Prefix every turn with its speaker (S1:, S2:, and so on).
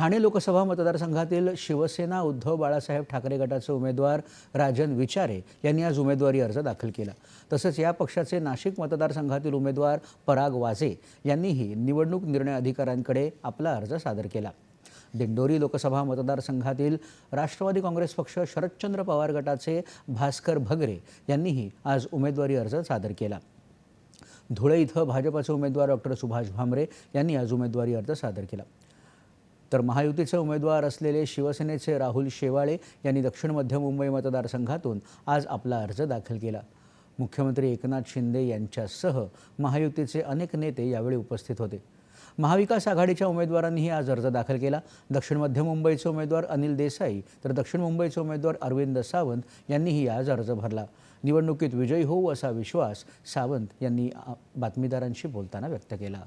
S1: ठाणे लोकसभा मतदारसंघातील शिवसेना उद्धव बाळासाहेब ठाकरे गटाचे उमेदवार राजन विचारे यांनी आज उमेदवारी अर्ज दाखल केला. तसंच या पक्षाचे नाशिक मतदारसंघातील उमेदवार पराग वाझे यांनीही निवडणूक निर्णय अधिकाऱ्यांकडे आपला अर्ज सादर केला. दिंडोरी लोकसभा मतदारसंघातील राष्ट्रवादी काँग्रेस पक्ष शरदचंद्र पवार गटाचे भास्कर भगरे यांनीही आज उमेदवारी अर्ज सादर केला. धुळे इथं भाजपचे उमेदवार डॉक्टर सुभाष भामरे यांनी आज उमेदवारी अर्ज सादर केला. तर महायुतीचे उमेदवार असलेले शिवसेनेचे राहुल शेवाळे यांनी दक्षिण मध्य मुंबई मतदारसंघातून आज आपला अर्ज दाखल केला. मुख्यमंत्री एकनाथ शिंदे यांच्यासह महायुतीचे अनेक नेते यावेळी उपस्थित होते. महाविकास आघाडीच्या उमेदवारांनीही आज अर्ज दाखल केला. दक्षिण मध्य मुंबईचे उमेदवार अनिल देसाई तर दक्षिण मुंबईचे उमेदवार अरविंद सावंत यांनीही आज अर्ज भरला. निवडणुकीत विजयी होऊ असा विश्वास सावंत यांनी बातमीदारांशी बोलताना व्यक्त केला.